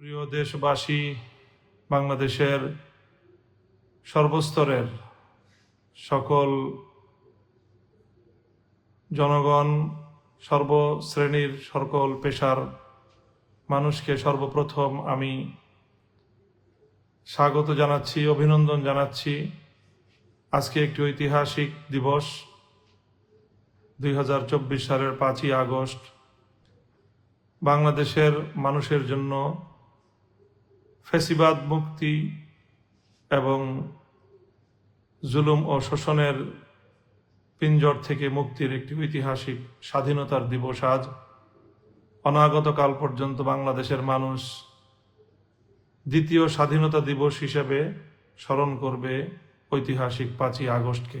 প্রিয় দেশবাসী, বাংলাদেশের সর্বস্তরের সকল জনগণ, সর্বশ্রেণীর সকল পেশার মানুষকে সর্বপ্রথম আমি স্বাগত জানাচ্ছি, অভিনন্দন জানাচ্ছি। আজকে একটি ঐতিহাসিক দিবস, দুই হাজার চব্বিশ সালের পাঁচই আগস্ট। বাংলাদেশের মানুষের জন্য ফেসিবাদ মুক্তি এবং জুলুম ও শোষণের পিঞ্জর থেকে মুক্তির একটি ঐতিহাসিক স্বাধীনতার দিবস আজ। অনাগত কাল পর্যন্ত বাংলাদেশের মানুষ দ্বিতীয় স্বাধীনতা দিবস হিসেবে স্মরণ করবে ঐতিহাসিক পাঁচই আগস্টকে।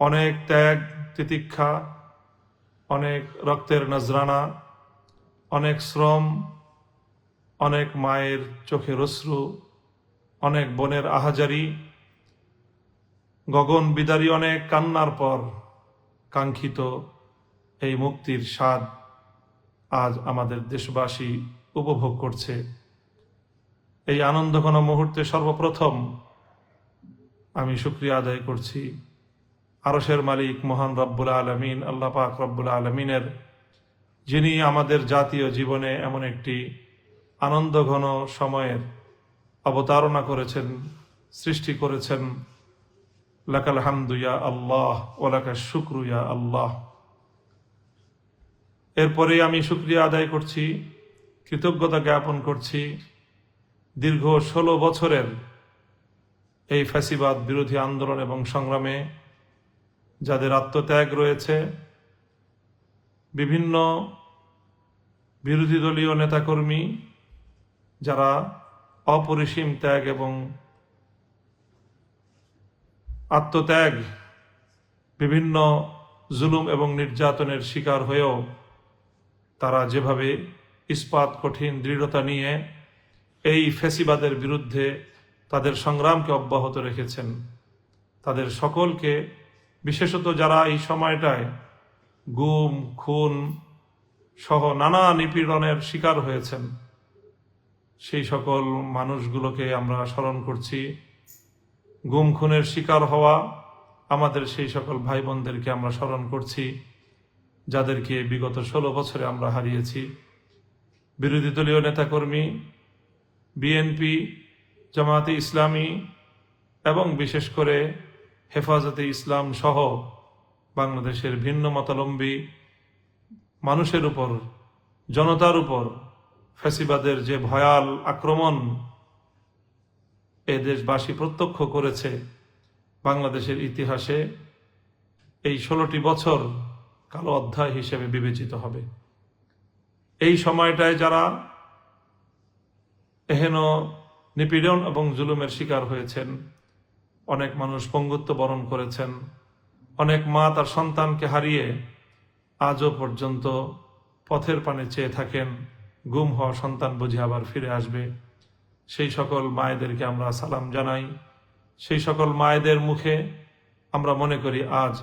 অনেক ত্যাগ, তিতিক্ষা, অনেক রক্তের নজরানা, অনেক শ্রম অনেক মায়ের চোখের অশ্রু অনেক বনের আহাজারি, গগন বিদারী অনেক কান্নার পর কাঙ্ক্ষিত এই মুক্তির স্বাদ আজ আমাদের দেশবাসী উপভোগ করছে। এই আনন্দঘন মুহূর্তে সর্বপ্রথম আমি শুক্রিয়া আদায় করছি আরসের মালিক মহান রব্বুল আলমিন, আল্লাহ পাক রব্বুল আলমিনের, যিনি আমাদের জাতীয় জীবনে এমন একটি আনন্দঘন সময়ের অবতারণা করেছেন, সৃষ্টি করেছেন। লাকাল হামদুয়া আল্লাহ ওলাকা শুক্রুয়া আল্লাহ। এরপরে আমি শুক্রিয়া আদায় করছি, কৃতজ্ঞতা জ্ঞাপন করছি। দীর্ঘ ষোলো বছরের এই ফ্যাসিবাদ বিরোধী আন্দোলন এবং সংগ্রামে যাদের আত্মত্যাগ রয়েছে, বিভিন্ন বিরোধী দলীয় নেতাকর্মী যারা অপরিসীম ত্যাগ এবং আত্মত্যাগ, বিভিন্ন জুলুম এবং নির্যাতনের শিকার হয়েও তারা যেভাবে ইস্পাত, কঠিন দৃঢ়তা নিয়ে এই ফেসিবাদের বিরুদ্ধে তাদের সংগ্রামকে অব্যাহত রেখেছেন, তাদের সকলকে, বিশেষত যারা এই সময়টায় গুম, খুন সহ নানা নিপীড়নের শিকার হয়েছেন। সেই সকল মানুষগুলোকে আমরা স্মরণ করছি। গুম, খুনের শিকার হওয়া আমাদের সেই সকল ভাই বোনদেরকে আমরা স্মরণ করছি, যাদেরকে বিগত ষোলো বছরে আমরা হারিয়েছি। বিরোধী দলীয় নেতাকর্মী, বিএনপি, জামায়াতে ইসলামী এবং বিশেষ করে হেফাজতে ইসলাম সহ বাংলাদেশের ভিন্ন মতালম্বী মানুষের উপর, জনতার উপর ফ্যাসিবাদের যে ভয়াল আক্রমণ এ দেশবাসী প্রত্যক্ষ করেছে বাংলাদেশের ইতিহাসে, এই ষোলোটি বছর কালো অধ্যায় হিসেবে বিবেচিত হবে। এই সময়টায় যারা এহেন নিপীড়ন এবং জুলুমের শিকার হয়েছেন, অনেক মানুষ পঙ্গুত্ব বরণ করেছেন, অনেক মা তার সন্তানকে হারিয়ে আজও পর্যন্ত পথের পানে চেয়ে থাকেন। গুম হওয়া সন্তান বুঝে আবার ফিরে আসবে। সেই সকল মায়েদেরকে আমরা সালাম জানাই। সেই সকল মায়েদের মুখে আমরা মনে করি আজ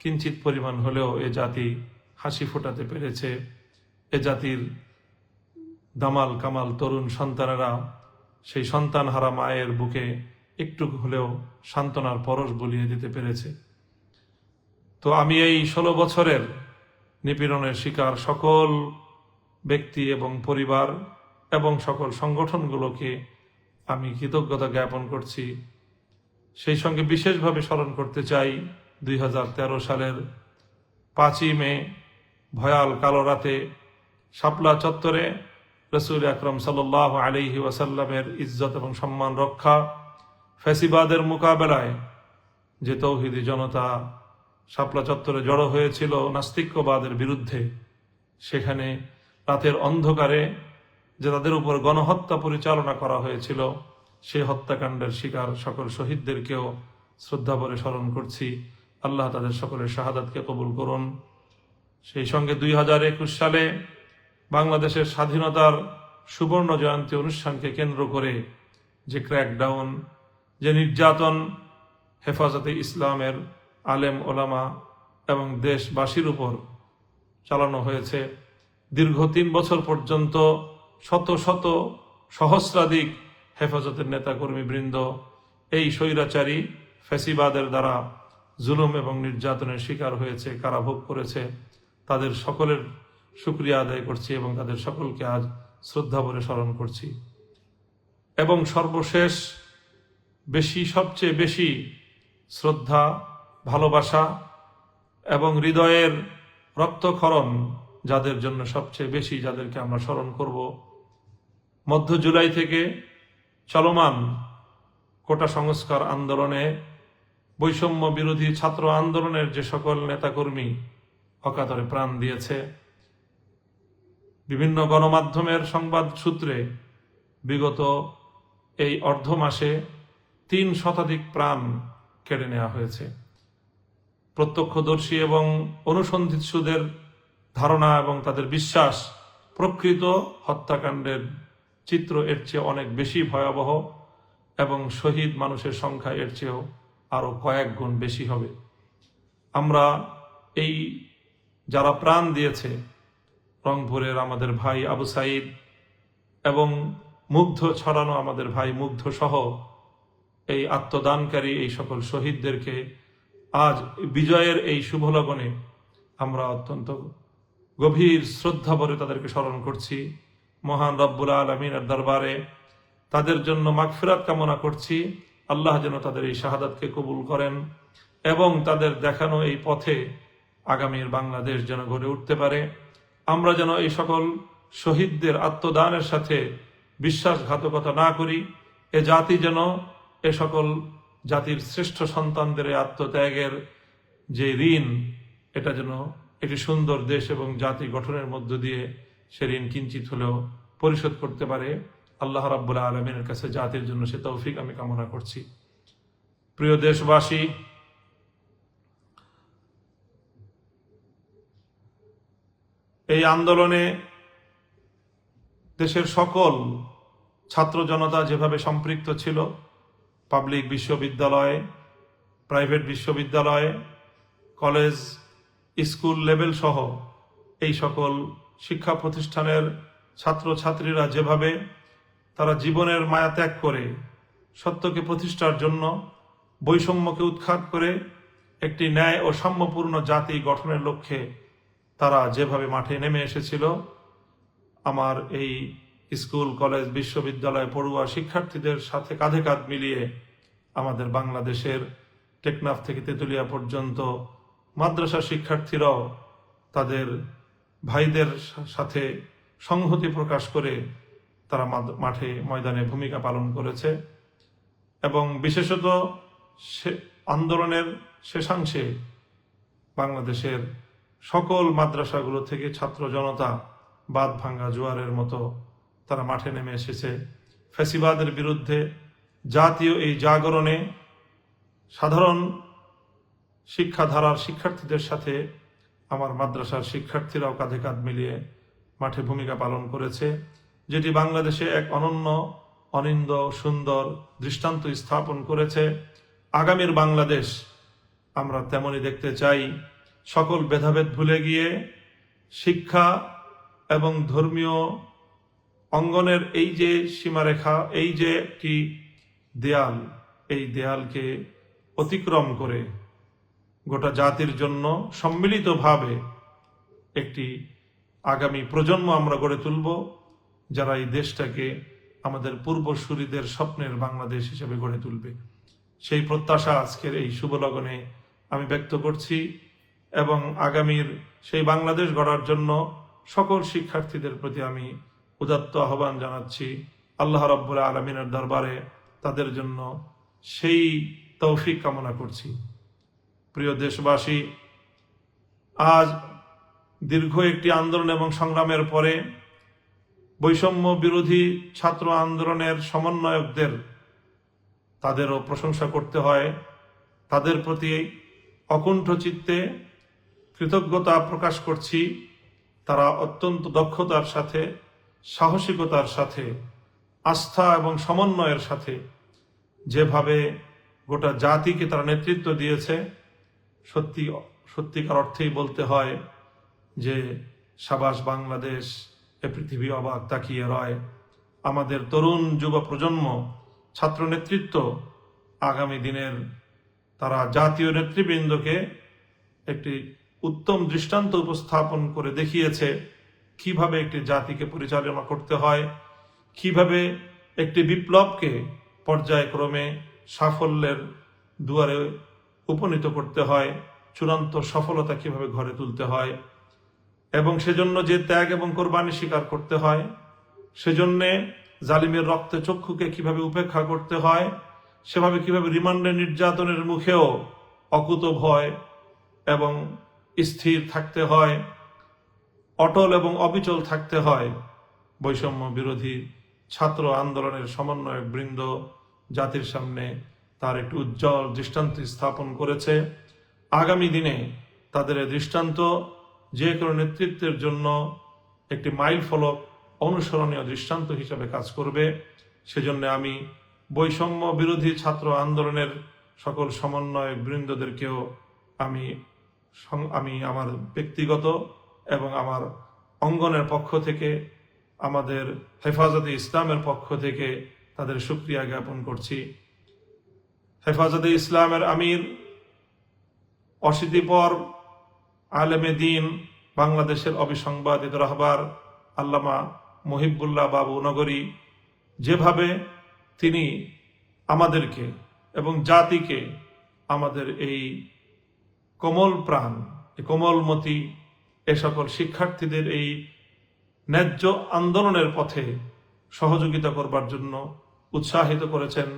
কিঞ্চিত পরিমাণ হলেও এ জাতি হাসি ফোটাতে পেরেছে। এ জাতির দামাল কামাল তরুণ সন্তানেরা সেই সন্তান হারা মায়ের বুকে একটু হলেও সান্ত্বনার পরশ বলিয়ে দিতে পেরেছে। তো আমি এই ষোলো বছরের নিপীড়নের শিকার সকল ব্যক্তি এবং পরিবার এবং সকল সংগঠনগুলোকে আমি কৃতজ্ঞতা জ্ঞাপন করছি। সেই সঙ্গে বিশেষভাবে স্মরণ করতে চাই দুই হাজার তেরো সালের পাঁচই মে, ভয়াল কালো রাতে শাপলা চত্বরে রসুল আকরম সাল আলিহি ওয়াসাল্লামের ইজ্জত এবং সম্মান রক্ষা ফ্যাসিবাদের মোকাবেলায় যে তৌহিদি জনতা শাপলা চত্বরে জড়ো হয়েছিল নাস্তিক্যবাদের বিরুদ্ধে, সেখানে রাতের অন্ধকারে যে তাদের উপর গণহত্যা পরিচালনা করা হয়েছিল সেই হত্যাকাণ্ডের শিকার সকল শহীদদেরকেও শ্রদ্ধা করে স্মরণ করছি। আল্লাহ তাদের সকলের শাহাদাতকে কবুল করুন। সেই সঙ্গে দুই হাজার একুশ সালে বাংলাদেশের স্বাধীনতার সুবর্ণ জয়ন্তী অনুষ্ঠানকে কেন্দ্র করে যে ক্র্যাকডাউন, যে নির্যাতন হেফাজতে ইসলামের আলেম ওলামা এবং দেশবাসীর উপর চালানো হয়েছে দীর্ঘ তিন বছর পর্যন্ত শত শত সহস্রাধিক হেফাজতের নেতাকর্মী বৃন্দ এই স্বৈরাচারী ফ্যাসিবাদের দ্বারা জুলুম এবং নির্যাতনের শিকার হয়েছে, কারাভোগ করেছে। তাদের সকলের শুক্রিয়া আদায় করছি এবং তাদের সকলকে আজ শ্রদ্ধা ভরে স্মরণ করছি। এবং সর্বশেষ বেশি, সবচেয়ে বেশি শ্রদ্ধা, ভালোবাসা এবং হৃদয়ের রক্তক্ষরণ যাদের জন্য সবচেয়ে বেশি যাদেরকে আমরা স্মরণ করব। মধ্য জুলাই থেকে চলমান কোটা সংস্কার আন্দোলনে বৈষম্য বিরোধী ছাত্র আন্দোলনের যে সকল নেতাকর্মী অকাতরে প্রাণ দিয়েছে। বিভিন্ন গণমাধ্যমের সংবাদ সূত্রে বিগত এই অর্ধ মাসে তিন শতাধিক প্রাণ কেড়ে নেওয়া হয়েছে। প্রত্যক্ষদর্শী এবং অনুসন্ধিৎসুদের ধারণা এবং তাদের বিশ্বাস প্রকৃত হত্যাকাণ্ডের চিত্র এর চেয়ে অনেক বেশি ভয়াবহ এবং শহীদ মানুষের সংখ্যা এর চেয়েও আরও কয়েক গুণ বেশি হবে। আমরা এই যারা প্রাণ দিয়েছে, রংপুরের আমাদের ভাই আবু সাইদ এবং মুগ্ধ ছড়ানো আমাদের ভাই মুগ্ধ সহ এই আত্মদানকারী এই সকল শহীদদেরকে আজ বিজয়ের এই শুভ লগনে আমরা অত্যন্ত গভীর শ্রদ্ধা ভরে তাদেরকে স্মরণ করছি। মহান রব্বুল আলমিনের দরবারে তাদের জন্য মাগফিরাত কামনা করছি। আল্লাহ যেন তাদের এই শাহাদাতকে কবুল করেন এবং তাদের দেখানো এই পথে আগামীর বাংলাদেশ যেন গড়ে উঠতে পারে। আমরা যেন এই সকল শহীদদের আত্মদানের সাথে বিশ্বাসঘাতকতা না করি। এ জাতি যেন এ সকল জাতির শ্রেষ্ঠ সন্তানদের আত্মত্যাগের যে ঋণ, এটা যেন একটি সুন্দর দেশ এবং জাতি গঠনের মধ্য দিয়ে সে ঋণ কিঞ্চিত হলেও পরিশোধ করতে পারে, আল্লাহ রাব্বুল আলমিনের কাছে জাতির জন্য সে তৌফিক আমি কামনা করছি। প্রিয় দেশবাসী, এই আন্দোলনে দেশের সকল ছাত্র জনতা যেভাবে সম্পৃক্ত ছিল, পাবলিক বিশ্ববিদ্যালয়ে, প্রাইভেট বিশ্ববিদ্যালয়ে, কলেজ স্কুল লেভেল সহ এই সকল শিক্ষা প্রতিষ্ঠানের ছাত্র ছাত্রীরা যেভাবে তারা জীবনের মায়া ত্যাগ করে সত্যকে প্রতিষ্ঠার জন্য বৈষম্যকে উৎখাত করে একটি ন্যায় ও সাম্যপূর্ণ জাতি গঠনের লক্ষ্যে তারা যেভাবে মাঠে নেমে এসেছিল, আমার এই স্কুল, কলেজ, বিশ্ববিদ্যালয়, পড়ুয়া শিক্ষার্থীদের সাথে কাঁধে কাঁধ মিলিয়ে আমাদের বাংলাদেশের টেকনাফ থেকে তেঁতুলিয়া পর্যন্ত মাদ্রাসা শিক্ষার্থীরাও তাদের ভাইদের সাথে সংহতি প্রকাশ করে তারা মাঠে ময়দানে ভূমিকা পালন করেছে এবং বিশেষত সে আন্দোলনের শেষাংশে বাংলাদেশের সকল মাদ্রাসাগুলো থেকে ছাত্র জনতা বাদ ভাঙ্গা জোয়ারের মতো তারা মাঠে নেমে এসেছে। ফ্যাসিবাদের বিরুদ্ধে জাতীয় এই জাগরণে সাধারণ শিক্ষাধারার শিক্ষার্থীদের সাথে আমার মাদ্রাসার শিক্ষার্থীরাও কাঁধে কাঁধ মিলিয়ে মাঠে ভূমিকা পালন করেছে, যেটি বাংলাদেশে এক অনন্য, অনিন্দ, সুন্দর দৃষ্টান্ত স্থাপন করেছে। আগামীর বাংলাদেশ আমরা তেমনই দেখতে চাই। সকল ভেদাভেদ ভুলে গিয়ে শিক্ষা এবং ধর্মীয় অঙ্গনের এই যে সীমারেখা, এই যে একটি দেয়াল, এই দেয়ালকে অতিক্রম করে গোটা জাতির জন্য সম্মিলিতভাবে একটি আগামী প্রজন্ম আমরা গড়ে তুলব, যারা এই দেশটাকে আমাদের পূর্বসূরিদের স্বপ্নের বাংলাদেশ হিসেবে গড়ে তুলবে। সেই প্রত্যাশা আজকের এই শুভ লগনে আমি ব্যক্ত করছি এবং আগামীর সেই বাংলাদেশ গড়ার জন্য সকল শিক্ষার্থীদের প্রতি আমি উদাত্ত আহ্বান জানাচ্ছি। আল্লাহ রব্বুল আলমিনের দরবারে তাদের জন্য সেই তৌফিক কামনা করছি। প্রিয় দেশবাসী, আজ দীর্ঘ একটি আন্দোলন এবং সংগ্রামের পরে বৈষম্য বিরোধী ছাত্র আন্দোলনের সমন্বয়কদের তাদেরও প্রশংসা করতে হয়। তাদের প্রতি অকুণ্ঠ চিত্তে কৃতজ্ঞতা প্রকাশ করছি। তারা অত্যন্ত দক্ষতার সাথে, সাহসিকতার সাথে, আস্থা এবং সমন্বয়ের সাথে যেভাবে গোটা জাতিকে তারা নেতৃত্ব দিয়েছে সত্যি, সত্যিকার অর্থেই বলতে হয় যে সাবাস বাংলাদেশ এ পৃথিবী অবাক তাকিয়ে রয়। আমাদের তরুণ যুব প্রজন্ম, ছাত্র নেতৃত্ব, আগামী দিনের তারা জাতীয় নেতৃবৃন্দকে একটি উত্তম দৃষ্টান্ত উপস্থাপন করে দেখিয়েছে কীভাবে একটি জাতিকে পরিচালনা করতে হয়, কীভাবে একটি বিপ্লবকে পর্যায়ক্রমে সাফল্যের দুয়ারে উপনীত করতে হয়, চূড়ান্ত সফলতা কীভাবে ঘরে তুলতে হয়, এবং সেজন্য যে ত্যাগ এবং কোরবানি স্বীকার করতে হয়, সেজন্যে জালিমের রক্তে চক্ষুকে কীভাবে উপেক্ষা করতে হয়, সেভাবে কীভাবে রিমান্ডে নির্যাতনের মুখেও অকুত ভয় এবং স্থির থাকতে হয়, অটল এবং অবিচল থাকতে হয়। বৈষম্য বিরোধী ছাত্র আন্দোলনের সমন্বয়ক বৃন্দ জাতির সামনে তার একটি উজ্জ্বল দৃষ্টান্ত স্থাপন করেছে। আগামী দিনে তাদের দৃষ্টান্ত যে কোনো নেতৃত্বের জন্য একটি মাইল ফলক অনুসরণীয় দৃষ্টান্ত হিসাবে কাজ করবে। সেজন্য আমি বৈষম্য বিরোধী ছাত্র আন্দোলনের সকল সমন্বয় বৃন্দদেরকেও আমি আমি আমার ব্যক্তিগত এবং আমার অঙ্গনের পক্ষ থেকে, আমাদের হেফাজতে ইসলামের পক্ষ থেকে তাদের সুক্রিয়া জ্ঞাপন করছি। হেফাজতে ইসলামের আমির, অশীতিপর আলেমে দিন, বাংলাদেশের অবিসংবাদিত রাহবার আল্লামা মহিবুল্লাহ বাবু নগরী, যেভাবে তিনি আমাদেরকে এবং জাতিকে আমাদের এই কোমল প্রাণ কোমলমতি এ সকল শিক্ষার্থীদের এই ন্যায্য আন্দোলনের পথে সহযোগিতা করবার জন্য উৎসাহিত করেছেন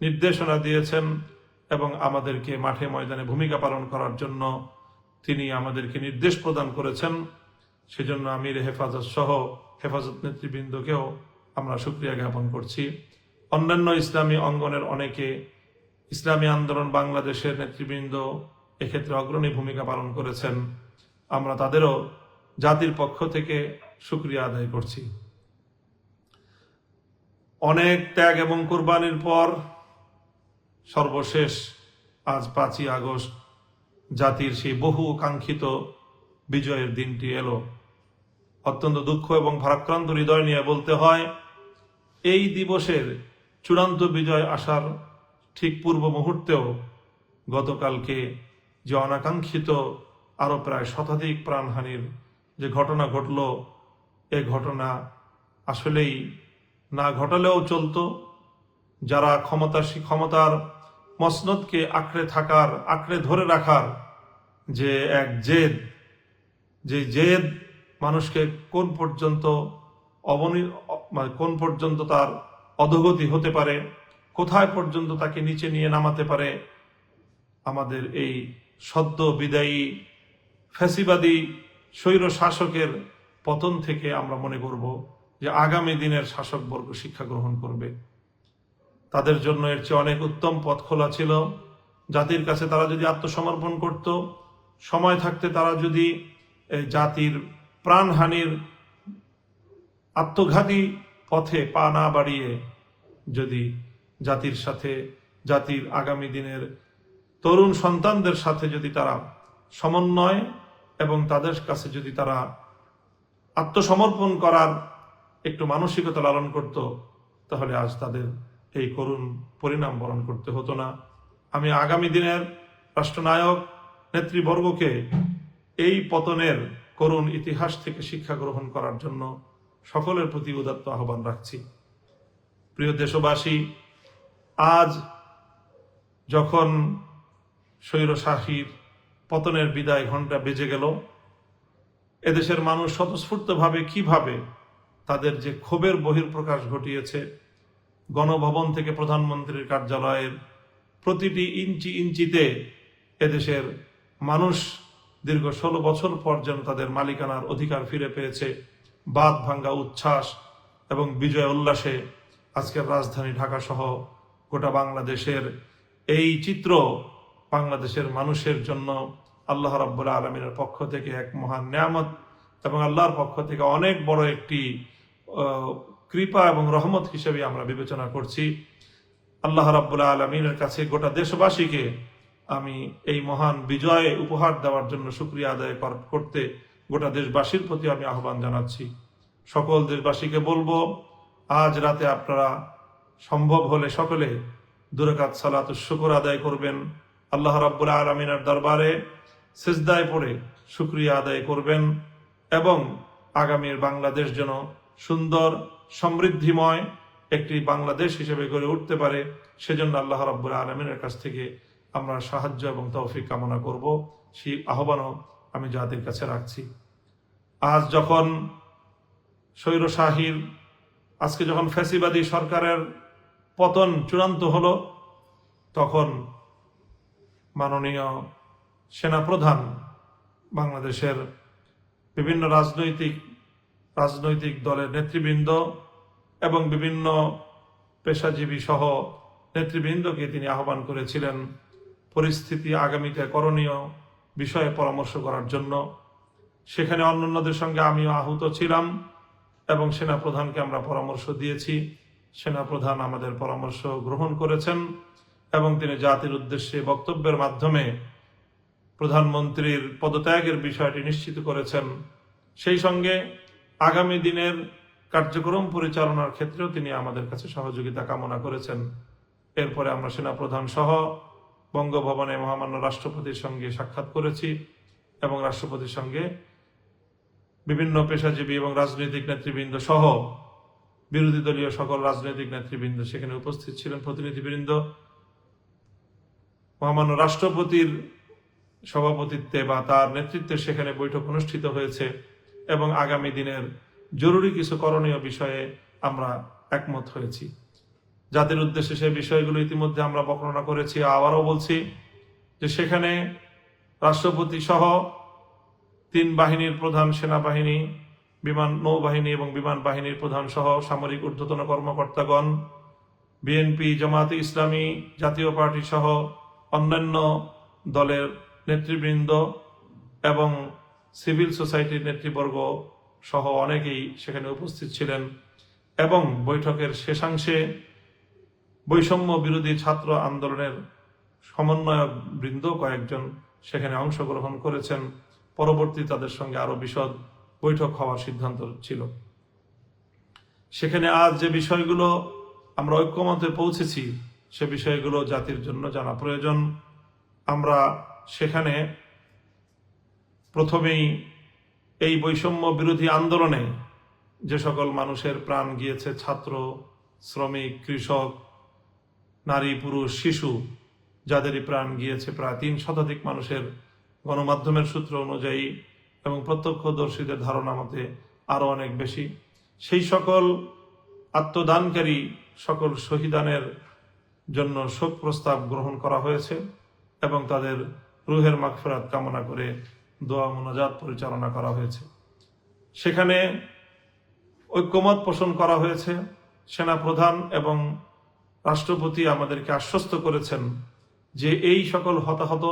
নির্দেশনা দিয়েছেন এবং আমাদেরকে মাঠে ময়দানে ভূমিকা পালন করার জন্য তিনি আমাদেরকে নির্দেশ প্রদান করেছেন। সেজন্য আমির হেফাজত সহ হেফাজত নেতৃবৃন্দকেও আমরা সুক্রিয়া জ্ঞাপন করছি। অন্যান্য ইসলামী অঙ্গনের অনেকে ইসলামী আন্দোলন বাংলাদেশের নেতৃবৃন্দ এক্ষেত্রে অগ্রণী ভূমিকা পালন করেছেন। আমরা তাদেরও জাতির পক্ষ থেকে সুক্রিয়া আদায় করছি। অনেক ত্যাগ এবং কোরবানির পর সর্বশেষ আজ পাঁচই আগস্ট জাতির সেই বহু কাঙ্ক্ষিত বিজয়ের দিনটি এলো। অত্যন্ত দুঃখ এবং ভারাক্রান্ত হৃদয় নিয়ে বলতে হয়, এই দিবসের চূড়ান্ত বিজয় আসার ঠিক পূর্ব মুহূর্তেও গতকালকে যে অনাকাঙ্ক্ষিত আরও প্রায় শতাধিক প্রাণহানির যে ঘটনা ঘটল, এ ঘটনা আসলেই না ঘটালেও চলতো যারা ক্ষমতা ক্ষমতার মসনদকে আঁকড়ে থাকার, আঁকড়ে ধরে রাখার যে এক জেদ, যে জেদ মানুষকে কোন পর্যন্ত অবনি মানে কোন পর্যন্ত তার অধগতি হতে পারে, কোথায় পর্যন্ত তাকে নিচে নিয়ে নামাতে পারে, আমাদের এই সদ্য বিদায়ী ফ্যাসিবাদী স্বৈর শাসকের পতন থেকে আমরা মনে করব যে আগামী দিনের শাসকবর্গ শিক্ষা গ্রহণ করবে। তাদের জন্য এর চেয়ে অনেক উত্তম পথ খোলা ছিল। জাতির কাছে তারা যদি আত্মসমর্পণ করত, সময় থাকতে তারা যদি এই জাতির প্রাণহানির আত্মঘাতী পথে পা না বাড়িয়ে যদি জাতির সাথে, জাতির আগামী দিনের তরুণ সন্তানদের সাথে যদি তারা সমন্বয় এবং তাদের কাছে যদি তারা আত্মসমর্পণ করার একটু মানসিকতা লালন করত, তাহলে আজ তাদের এই করুণ পরিণাম বরণ করতে হতো না। আমি আগামী দিনের রাষ্ট্রনায়ক নেতৃবর্গকে এই পতনের করুণ ইতিহাস থেকে শিক্ষা গ্রহণ করার জন্য সকলের প্রতি উদাত্ত আহ্বান রাখছি। প্রিয় দেশবাসী, আজ যখন স্বৈরশাহীর পতনের বিদায় ঘণ্টা বেজে গেল, এদেশের মানুষ স্বতঃস্ফূর্তভাবে কীভাবে তাদের যে ক্ষোভের বহির্প্রকাশ ঘটিয়েছে গণভবন থেকে প্রধানমন্ত্রীর কার্যালয়ের প্রতিটি ইঞ্চি ইঞ্চিতে এদেশের মানুষ দীর্ঘ ষোলো বছর পর যেন তাদের মালিকানার অধিকার ফিরে পেয়েছে। বাদ ভাঙ্গা উচ্ছ্বাস এবং বিজয় উল্লাসে আজকের রাজধানী ঢাকা সহ গোটা বাংলাদেশের এই চিত্র বাংলাদেশের মানুষের জন্য আল্লাহ রাব্বুল আলমিনের পক্ষ থেকে এক মহান নিয়ামত এবং আল্লাহর পক্ষ থেকে অনেক বড় একটি কৃপা এবং রহমত হিসেবে আমরা বিবেচনা করছি। আল্লাহ রাব্বুল আলমিনের কাছে গোটা দেশবাসীকে আমি এই মহান বিজয়ে উপহার দেওয়ার জন্য সুক্রিয়া আদায় করতে গোটা দেশবাসীর প্রতি আমি আহ্বান জানাচ্ছি। সকল দেশবাসীকে বলব, আজ রাতে আপনারা সম্ভব হলে সকলে দুরাকাত সালাত শুকর আদায় করবেন। আল্লাহ রাব্বুল আলমিনের দরবারে সেজদায় পড়ে শুক্রিয়া আদায় করবেন এবং আগামীর বাংলাদেশ যেন সুন্দর সমৃদ্ধিময় একটি বাংলাদেশ হিসেবে গড়ে উঠতে পারে, সেজন্য আল্লাহ রাব্বুল আলমিনের কাছ থেকে আমরা সাহায্য এবং তৌফিক কামনা করব। সেই আহ্বানও আমি জাতির কাছে রাখছি। আজ যখন স্বৈরশাহীর আজকে যখন ফ্যাসিবাদী সরকারের পতন চূড়ান্ত হলো, তখন মাননীয় সেনাপ্রধান বাংলাদেশের বিভিন্ন রাজনৈতিক রাজনৈতিক দলের নেতৃবৃন্দ এবং বিভিন্ন পেশাজীবী সহ নেতৃবৃন্দকে তিনি আহ্বান করেছিলেন পরিস্থিতি আগামীতে করণীয় বিষয়ে পরামর্শ করার জন্য। সেখানে অন্যান্যদের সঙ্গে আমিও আহত ছিলাম এবং সেনাপ্রধানকে আমরা পরামর্শ দিয়েছি। সেনাপ্রধান আমাদের পরামর্শ গ্রহণ করেছেন এবং তিনি জাতির উদ্দেশ্যে বক্তব্যের মাধ্যমে প্রধানমন্ত্রীর পদত্যাগের বিষয়টি নিশ্চিত করেছেন। সেই সঙ্গে আগামী দিনের কার্যক্রম পরিচালনার ক্ষেত্রেও তিনি আমাদের কাছে সহযোগিতা কামনা করেছেন। এরপরে আমরা সেনাপ্রধান সহ বঙ্গভবনে মহামান্য রাষ্ট্রপতির সঙ্গে সাক্ষাৎ করেছি এবং রাষ্ট্রপতির সঙ্গে বিভিন্ন পেশাজীবী এবং রাজনৈতিক নেতৃবৃন্দ সহ বিরোধী দলীয় সকল রাজনৈতিক নেতৃবৃন্দ সেখানে উপস্থিত ছিলেন, প্রতিনিধিবৃন্দ। মহামান্য রাষ্ট্রপতির সভাপতিত্বে বা তার নেতৃত্বে সেখানে বৈঠক অনুষ্ঠিত হয়েছে। এবং আগামী দিনের জরুরি কিছু করণীয় বিষয়ে আমরা একমত হয়েছি। জাতির উদ্দেশ্যে সেই বিষয়গুলো ইতিমধ্যে আমরা বর্ণনা করেছি, আবারও বলছি যে সেখানে রাষ্ট্রপতি সহ তিন বাহিনীর প্রধান সেনাবাহিনী, বিমান নৌবাহিনী এবং বিমান বাহিনীর প্রধান সহ সামরিক ঊর্ধ্বতন কর্মকর্তাগণ, বিএনপি জামাতে ইসলামী, জাতীয় পার্টি সহ অন্যান্য দলের নেতৃবৃন্দ এবং সিভিল সোসাইটির নেতৃবর্গ সহ অনেকেই সেখানে উপস্থিত ছিলেন এবং বৈঠকের শেষাংশে বৈষম্য বিরোধী ছাত্র আন্দোলনের সমন্বয়ক বৃন্দ কয়েকজন সেখানে অংশগ্রহণ করেছেন। পরবর্তী তাদের সঙ্গে আরও বিশদ বৈঠক হওয়ার সিদ্ধান্ত ছিল। সেখানে আজ যে বিষয়গুলো আমরা ঐক্যমতে পৌঁছেছি, সে বিষয়গুলো জাতির জন্য জানা প্রয়োজন। আমরা সেখানে প্রথমেই এই বৈষম্য বিরোধী আন্দোলনে যে সকল মানুষের প্রাণ গিয়েছে, ছাত্র, শ্রমিক, কৃষক, নারী, পুরুষ, শিশু, যাদেরই প্রাণ গিয়েছে প্রায় তিন শতাধিক মানুষের গণমাধ্যমের সূত্র অনুযায়ী এবং প্রত্যক্ষদর্শীদের ধারণা মতে আরও অনেক বেশি। সেই সকল আত্মদানকারী, সকল শহীদানের জন্য শোক প্রস্তাব গ্রহণ করা হয়েছে এবং তাদের রুহের মাগফেরাত কামনা করে দোয়া মোনাজাত পরিচালনা করা হয়েছে। সেখানে ঐক্যমত পোষণ করা হয়েছে। সেনাপ্রধান এবং রাষ্ট্রপতি আমাদেরকে আশ্বস্ত করেছেন যে এই সকল হতাহত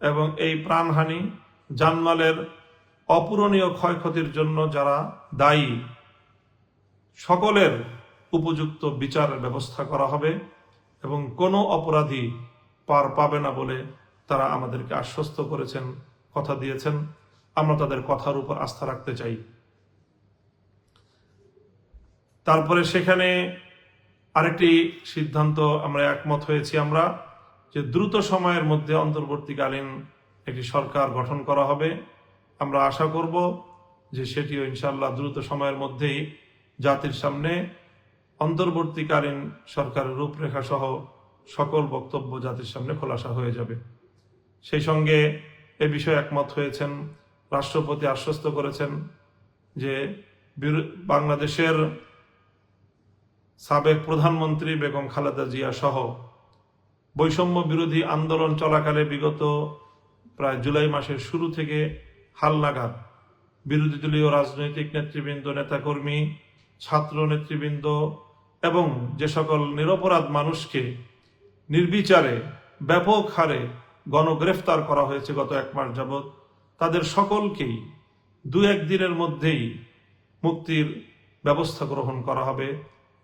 এবং এই প্রাণহানি, জানমালের অপূরণীয় ক্ষয়ক্ষতির জন্য যারা দায়ী, সকলের উপযুক্ত বিচারের ব্যবস্থা করা হবে এবং কোনো অপরাধী পার পাবে না বলে তারা আমাদেরকে আশ্বস্ত করেছেন। কথা দিয়েছেন, আমরা তাদের কথার উপর আস্থা রাখতে চাই। তারপরে সেখানে আরেকটি সিদ্ধান্ত আমরা একমত হয়েছি আমরা, যে দ্রুত সময়ের মধ্যে অন্তর্বর্তীকালীন একটি সরকার গঠন করা হবে। আমরা আশা করব যে সেটিও ইনশাল্লাহ দ্রুত সময়ের মধ্যেই জাতির সামনে অন্তর্বর্তীকালীন সরকারের রূপরেখা সহ সকল বক্তব্য জাতির সামনে খোলাসা হয়ে যাবে। সেই সঙ্গে এ বিষয়ে একমত হয়েছেন, রাষ্ট্রপতি আশ্বস্ত করেছেন যে বাংলাদেশের সাবেক প্রধানমন্ত্রী বেগম খালেদা জিয়া সহ বৈষম্য বিরোধী আন্দোলন চলাকালে বিগত প্রায় জুলাই মাসের শুরু থেকে হালনাগাদ বিরোধী দলীয় রাজনৈতিক নেতৃবৃন্দ, নেতাকর্মী, ছাত্র নেতৃবৃন্দ এবং যে সকল নিরপরাধ মানুষকে নির্বিচারে ব্যাপক হারে গণগ্রেফতার করা হয়েছে গত এক মাস যাবৎ। তাদের সকলকেই দু একদিনের মধ্যেই মুক্তির ব্যবস্থা গ্রহণ করা হবে।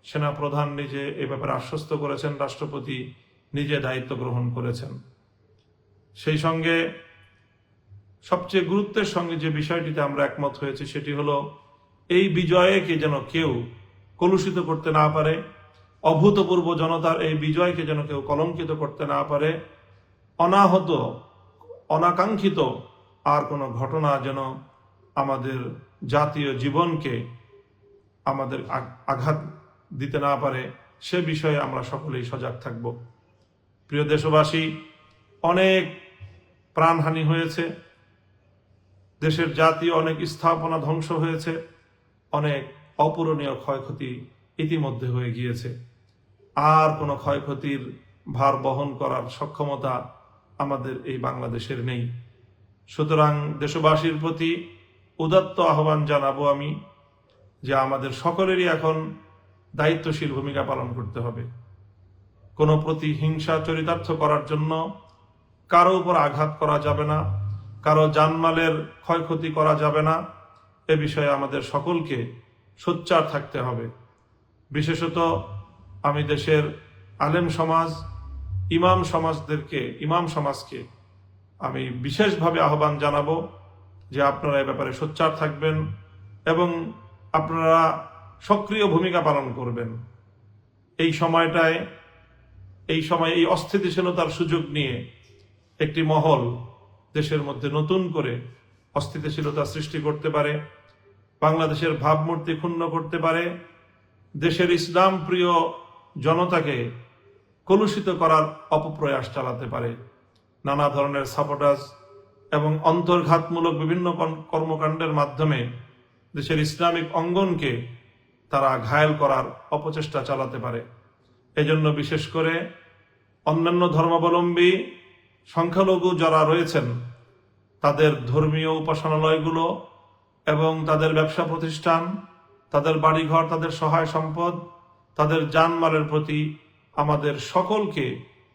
সেনাপ্রধান নিজে এ ব্যাপারে আশ্বস্ত করেছেন, রাষ্ট্রপতি নিজে দায়িত্ব গ্রহণ করেছেন। সেই সঙ্গে সবচেয়ে গুরুত্বের সঙ্গে যে বিষয়টিতে আমরা একমত হয়েছি সেটি হলো, এই বিজয়কে যেন কেউ কলুষিত করতে না পারে, অভূতপূর্ব জনতার এই বিজয়কে যেন কেউ কলঙ্কিত করতে না পারে অনাহত, অনাকাঙ্ক্ষিত আর কোনো ঘটনা যেন আমাদের জাতীয় জীবনকে আমাদের আঘাত দিতে না পারে, সে বিষয়ে আমরা সকলেই সজাগ থাকব। প্রিয় দেশবাসী, অনেক প্রাণহানি হয়েছে। দেশের জাতীয় অনেক স্থাপনা ধ্বংস হয়েছে। অনেক অপূরণীয় ক্ষয়ক্ষতি ইতিমধ্যে হয়ে গিয়েছে। আর কোনো ক্ষয়ক্ষতির ভার বহন করার সক্ষমতা আমাদের এই বাংলাদেশের নেই। সুতরাং দেশবাসীর প্রতি উদাত্ত আহ্বান জানাব আমি যে আমাদের সকলেরই এখন দায়িত্বশীল ভূমিকা পালন করতে হবে। কোনো প্রতিহিংসা চরিতার্থ করার জন্য কারও উপর আঘাত করা যাবে না, কারও জানমালের ক্ষয়ক্ষতি করা যাবে না। এ বিষয়ে আমাদের সকলকে সোচ্চার থাকতে হবে। বিশেষত আমি দেশের আলেম সমাজ ইমাম সমাজদেরকে, ইমাম সমাজকে আমি বিশেষভাবে আহ্বান জানাব যে আপনারা এ ব্যাপারে সোচ্চার থাকবেন এবং আপনারা সক্রিয় ভূমিকা পালন করবেন। এই সময়টায়, এই সময়, এই অস্থিতিশীলতার সুযোগ নিয়ে একটি মহল দেশের মধ্যে নতুন করে অস্থিতিশীলতা সৃষ্টি করতে পারে, বাংলাদেশের ভাবমূর্তি ক্ষুণ্ণ করতে পারে, দেশের ইসলাম প্রিয় জনতাকে কলুষিত করার অপপ্রয়াস চালাতে পারে। নানা ধরনের সাপোটাস এবং অন্তর্ঘাতমূলক বিভিন্ন কর্মকাণ্ডের মাধ্যমে দেশের ইসলামিক অঙ্গনকে তারা ঘায়েল করার অপচেষ্টা চালাতে পারে। এজন্য বিশেষ করে অন্যান্য ধর্মাবলম্বী সংখ্যালঘু যারা রয়েছেন, তাদের ধর্মীয় উপাসনালয়গুলো এবং তাদের ব্যবসা প্রতিষ্ঠান, তাদের বাড়িঘর, তাদের সহায় সম্পদ, তাদের জানমালের প্রতি আমাদের সকলকে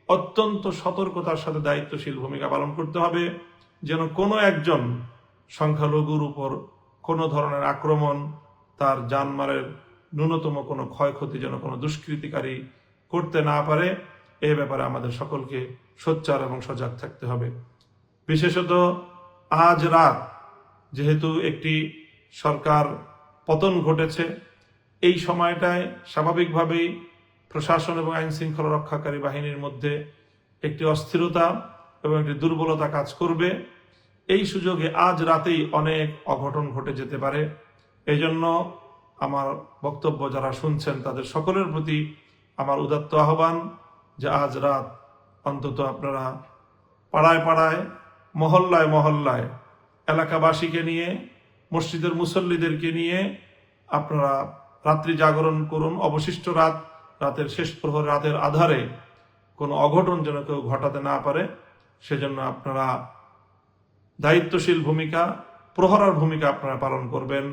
অত্যন্ত সতর্কতার সাথে দায়িত্বশীল ভূমিকা পালন করতে হবে, যেন কোনো একজন সংখ্যালঘুর উপর কোনো ধরনের আক্রমণ, তার জানমালের ন্যূনতম কোনো ক্ষয়ক্ষতি যেন কোনো দুষ্কৃতিকারী করতে না পারে। এ ব্যাপারে আমাদের সকলকে সোচ্চার এবং সজাগ থাকতে হবে। বিশেষত আজ রাত যেহেতু একটি সরকার পতন ঘটেছে, এই সময়টায় স্বাভাবিকভাবেই প্রশাসন এবং আইন শৃঙ্খলা রক্ষাকারী বাহিনীর মধ্যে একটি অস্থিরতা এবং একটি দুর্বলতা কাজ করবে। এই সুযোগে আজ রাতেই অনেক অঘটন ঘটে যেতে পারে। এই জন্য আমার বক্তব্য যারা শুনছেন, তাদের সকলের প্রতি আমার উদাত্ত আহ্বান যে আজ রাত অন্তত আপনারা পাড়ায় পাড়ায়, মহল্লায় মহল্লায়, এলাকাবাসীকে নিয়ে, মসজিদের মুসল্লিদেরকে নিয়ে আপনারা রাত্রি জাগরণ করুন। অবশিষ্ট রাত রাতের শেষ প্রহর রাতের আধারে কোনো অঘটন যেন কেউ ঘটাতে না পারে, সেজন্য আপনারা দায়িত্বশীল ভূমিকা, প্রহরার ভূমিকা আপনারা পালন করবেন।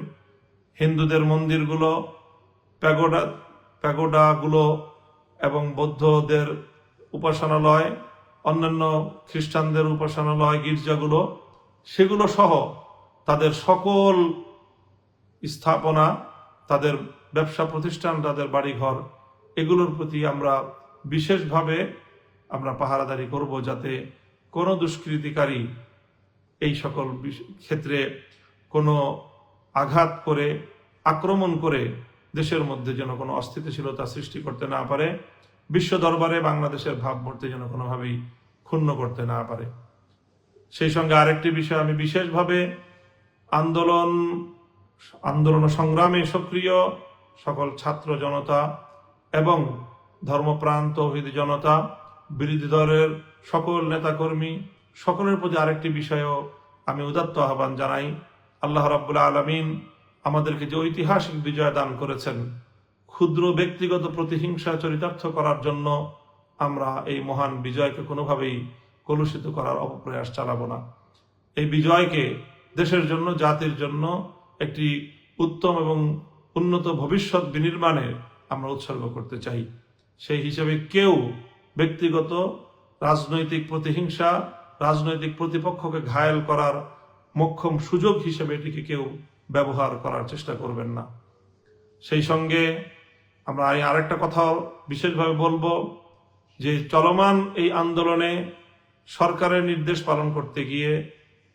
হিন্দুদের মন্দিরগুলো, প্যাগোডা, প্যাগোডাগুলো এবং বৌদ্ধদের উপাসনালয়, অন্যান্য খ্রিস্টানদের উপাসনালয়, গির্জাগুলো, সেগুলো সহ তাদের সকল স্থাপনা, তাদের ব্যবসা প্রতিষ্ঠান, তাদের বাড়িঘর এগুলোর প্রতি আমরা বিশেষভাবে আমরা পাহারাদারি করব যাতে কোনো দুষ্কৃতিকারী এই সকল ক্ষেত্রে কোনো আঘাত করে, আক্রমণ করে দেশের মধ্যে যেন কোনো অস্থিতিশীলতা সৃষ্টি করতে না পারে, বিশ্ব দরবারে বাংলাদেশের ভাবমূর্তি যেন কোনোভাবেই ক্ষুণ্ণ করতে না পারে। সেই সঙ্গে আরেকটি বিষয়, আমি বিশেষভাবে আন্দোলন আন্দোলন সংগ্রামে সক্রিয় সকল ছাত্র জনতা এবং ধর্মপ্রাণ তৌহিদ জনতা বিরোধী দলের সকল নেতাকর্মী, সকলের প্রতি আরেকটি বিষয়ও আমি উদাত্ত আহ্বান জানাই। আল্লাহ রাব্বুল আলমিন আমাদেরকে যে ঐতিহাসিক বিজয় দান করেছেন, ক্ষুদ্র ব্যক্তিগত প্রতিহিংসা চরিতার্থ করার জন্য আমরা এই মহান বিজয়কে কোনোভাবেই কলুষিত করার অপপ্রয়াস চালাবো না। এই বিজয়কে দেশের জন্য, জাতির জন্য একটি উত্তম এবং উন্নত ভবিষ্যৎ বিনির্মাণে আমরা উৎসর্গ করতে চাই। সেই হিসেবে কেউ ব্যক্তিগত রাজনৈতিক প্রতিহিংসা, রাজনৈতিক প্রতিপক্ষকে ঘায়েল করার মোক্ষম সুযোগ হিসেবে এটিকে কেউ ব্যবহার করার চেষ্টা করবেন না। সেই সঙ্গে আমরা আরেকটা কথাও বিশেষভাবে বলব যে চলমান এই আন্দোলনে সরকারের নির্দেশ পালন করতে গিয়ে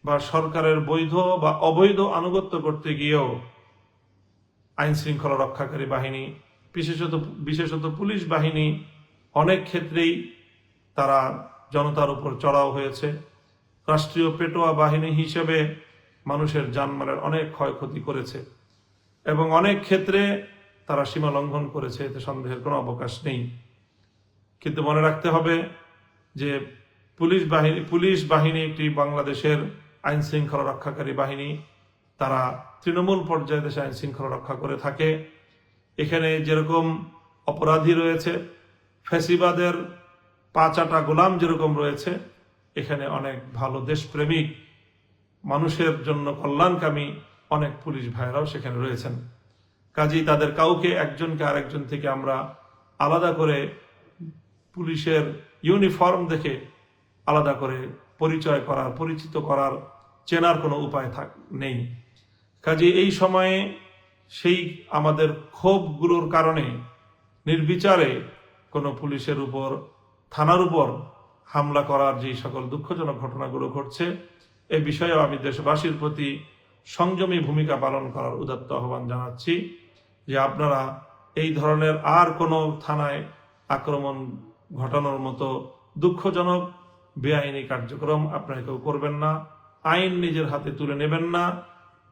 বা সরকারের বৈধ বা অবৈধ আনুগত্য করতে গিয়েও আইন শৃঙ্খলা রক্ষাকারী বাহিনী বিশেষত বিশেষত পুলিশ বাহিনী অনেক ক্ষেত্রেই তারা জনতার উপর চড়াও হয়েছে। রাষ্ট্রীয় পেটোয়া বাহিনী হিসেবে মানুষের জানমালের অনেক ক্ষয়ক্ষতি করেছে এবং অনেক ক্ষেত্রে তারা সীমা লঙ্ঘন করেছে, এতে সন্দেহের কোনো অবকাশ নেই। কিন্তু মনে রাখতে হবে যে পুলিশ বাহিনী পুলিশ বাহিনী একটি বাংলাদেশের আইন শৃঙ্খলা রক্ষাকারী বাহিনী। তারা তৃণমূল পর্যায়ে দেশে আইন শৃঙ্খলা রক্ষা করে থাকে। এখানে যেরকম অপরাধী রয়েছে, ফ্যাসিবাদের পাঁচাটা গোলাম যেরকম রয়েছে, এখানে অনেক ভালো দেশপ্রেমিক, মানুষের জন্য কল্যাণকামী অনেক পুলিশ ভাইরাও সেখানে রয়েছেন। কাজেই তাদের কাউকে একজনকে আরেকজন থেকে আমরা আলাদা করে পুলিশের ইউনিফর্ম দেখে আলাদা করে পরিচয় করার, পরিচিত করার চেনার কোনো উপায় থাক নেই। কাজে এই সময়ে সেই আমাদের ক্ষোভগুলোর কারণে নির্বিচারে কোনো পুলিশের উপর, থানার উপর হামলা করার যে সকল দুঃখজনক ঘটনাগুলো ঘটছে, এ বিষয়েও আমি দেশবাসীর প্রতি সংযমী ভূমিকা পালন করার উদাত্ত আহ্বান জানাচ্ছি যে আপনারা এই ধরনের আর কোনো থানায় আক্রমণ ঘটানোর মতো দুঃখজনক, বেআইনি কার্যক্রম আপনারা কেউ করবেন না, আইন নিজের হাতে তুলে নেবেন না,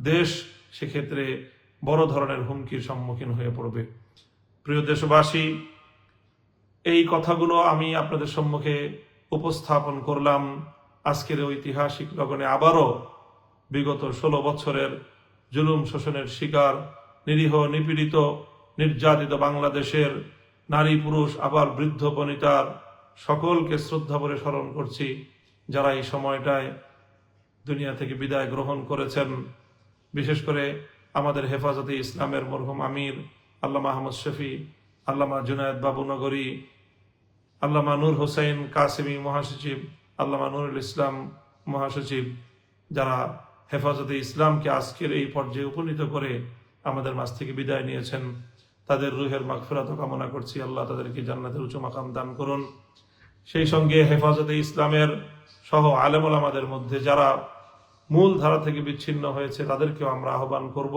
দেশ সেক্ষেত্রে বড় ধরনের হুমকির সম্মুখীন হয়ে পড়বে। প্রিয় দেশবাসী, এই কথাগুলো আমি আপনাদের সম্মুখে উপস্থাপন করলাম আজকের ঐতিহাসিক লগনে আবারও বিগত ষোলো বছরের জুলুম শোষণের শিকার, নিরীহ, নিপীড়িত, নির্যাতিত বাংলাদেশের নারী পুরুষ, আবার বৃদ্ধ বনিতার সকলকে শ্রদ্ধা করে স্মরণ করছি, যারা এই সময়টায় দুনিয়া থেকে বিদায় গ্রহণ করেছেন। বিশেষ করে আমাদের হেফাজতে ইসলামের মরহুম আমির, আল্লামা আহমদ শফি, আল্লামা জুনায়দ বাবু নগরী, আল্লামা নূর হোসেন কাসিমি মহাসচিব, আল্লামা নুরুল ইসলাম মহাসচিব, যারা হেফাজতে ইসলামকে আজকের এই পর্যায়ে উপনীত করে আমাদের মাছ থেকে বিদায় নিয়েছেন, তাদের রুহের মাগফিরাত কামনা করছি। আল্লাহ তাদেরকে জান্নাতের উঁচু মাকাম দান করুন। সেই সঙ্গে হেফাজতে ইসলামের সহ আলেমুল আমাদের মধ্যে যারা মূল ধারা থেকে বিচ্ছিন্ন হয়েছে, তাদেরকেও আমরা আহ্বান করব।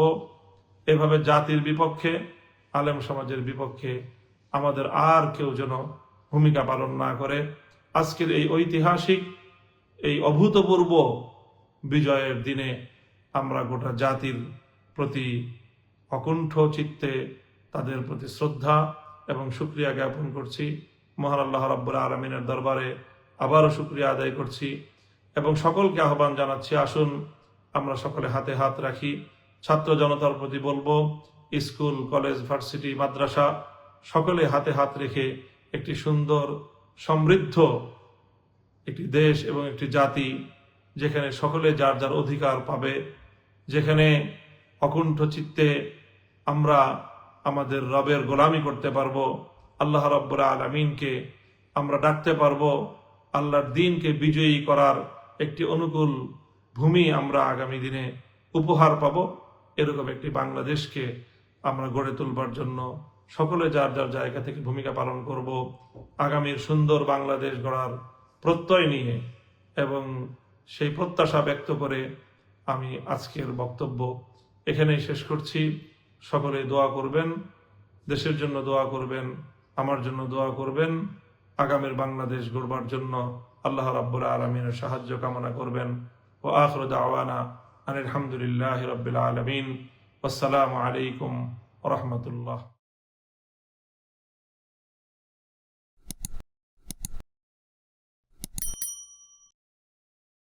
এভাবে জাতির বিপক্ষে, আলেম সমাজের বিপক্ষে আমাদের আর কেউ যেন ভূমিকা পালন না করে। আজকের এই ঐতিহাসিক, এই অভূতপূর্ব বিজয়ের দিনে আমরা গোটা জাতির প্রতি অকুণ্ঠ চিত্তে, তাদের প্রতি শ্রদ্ধা এবং সুক্রিয়া জ্ঞাপন করছি। মহান আল্লাহ রাব্বুল আলমিনের দরবারে আবারও সুক্রিয়া আদায় করছি। এবং সকলকে আহ্বান জানাচ্ছি, আসুন আমরা সকলে হাতে হাত রাখি। ছাত্র জনতার প্রতি বলব, স্কুল, কলেজ, ভার্সিটি, মাদ্রাসা, সকলে হাতে হাত রেখে একটি সুন্দর, সমৃদ্ধ একটি দেশ এবং একটি জাতি, যেখানে সকলে যার যার অধিকার পাবে, যেখানে অকুণ্ঠ চিত্তে আমরা আমাদের রবের গোলামি করতে পারব, আল্লাহ রব্বুর আলমিনকে আমরা ডাকতে পারব, আল্লাহর দিনকে বিজয়ী করার একটি অনুকূল ভূমি আমরা আগামী দিনে উপহার পাবো। এরকম একটি বাংলাদেশকে আমরা গড়ে তুলবার জন্য সকলে যার যার জায়গা থেকে ভূমিকা পালন করব, আগামীর সুন্দর বাংলাদেশ গড়ার প্রত্যয় নিয়ে এবং সেই প্রত্যাশা ব্যক্ত করে আমি আজকের বক্তব্য এখানেই শেষ করছি। সকলে দোয়া করবেন, দেশের জন্য দোয়া করবেন, আমার জন্য দোয়া করবেন, আগামীর বাংলাদেশ গড়বার জন্য আল্লাহ রাব্বুল আলমিনের সাহায্য কামনা করবেন। ও আখর দাওয়ানা আনিল হামদুলিল্লাহ রবিল আলমিন। আসসালামু আলাইকুম রহমতুল্লাহ।